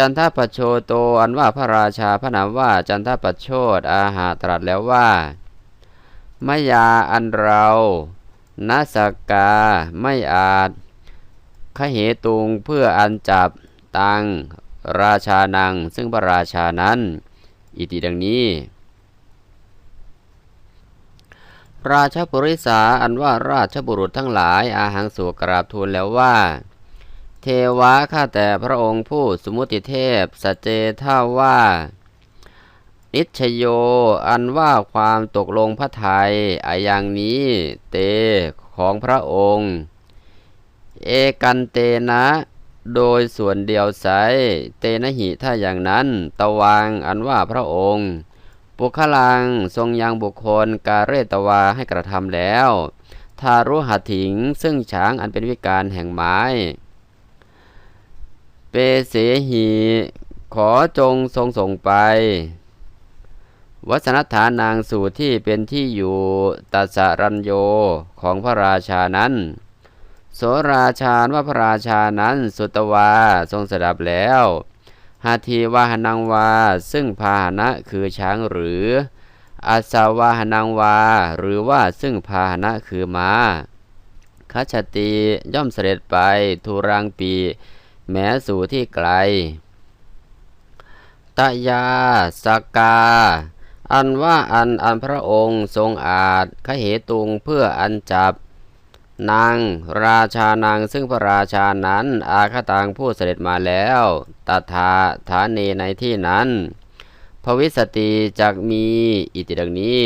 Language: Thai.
จันทปโชโตอันว่าพระราชาพระนามว่าจันทปโชดอาหาตรัสแล้วว่ามยาอันเรานาสกาไม่อาจขเหตุงเพื่ออันจับตังราชานัง ซึ่งพระราชานั้น อิติดังนี้ ราชบุริษาอันว่าราชบุรุษทั้งหลายอาหังสู่กราบทูลแล้วว่า วะข้าแต่พระองค์ผู้สมุติเทพสัจเจท่าว่า นิชโยอันว่าความตกลงพระไทยอาอย่างนี้เตของพระองค์ เอกันเตนะ โดยส่วนเดียวไซเตนะหิถ้าอย่างนั้น ตะวังอันว่าพระองค์ปุคลังทรงยังบุคคลกาเรตวาให้กระทำแล้ว ทารุหัถิงซึ่งช้างอันเป็นวิการแห่งไม้ เปเสหี ขอจงทรงส่งไป วัสนฐานนางสู่ที่เป็นที่อยู่ตัสรัญโยของพระราชานั้น โสราชาว่าพระราชานั้นสุตวาทรงสดับแล้วหาทีวาหนังวา ซึ่งพาหนะคือช้างหรืออาสาวาหนังวา หรือว่าซึ่งพาหนะคือมา้าคัชติย่อมเสด็จไปทูรังปี แม้สู่ที่ไกล ตยาสกา อันว่าอันอันพระองค์ทรงอาจขเหตุงเพื่ออันจับ นางราชานางซึ่งพระราชานั้นอาคตังผู้เสด็จมาแล้วตถาฐานเนในที่นั้นภวิสติจักมีอิติดังนี้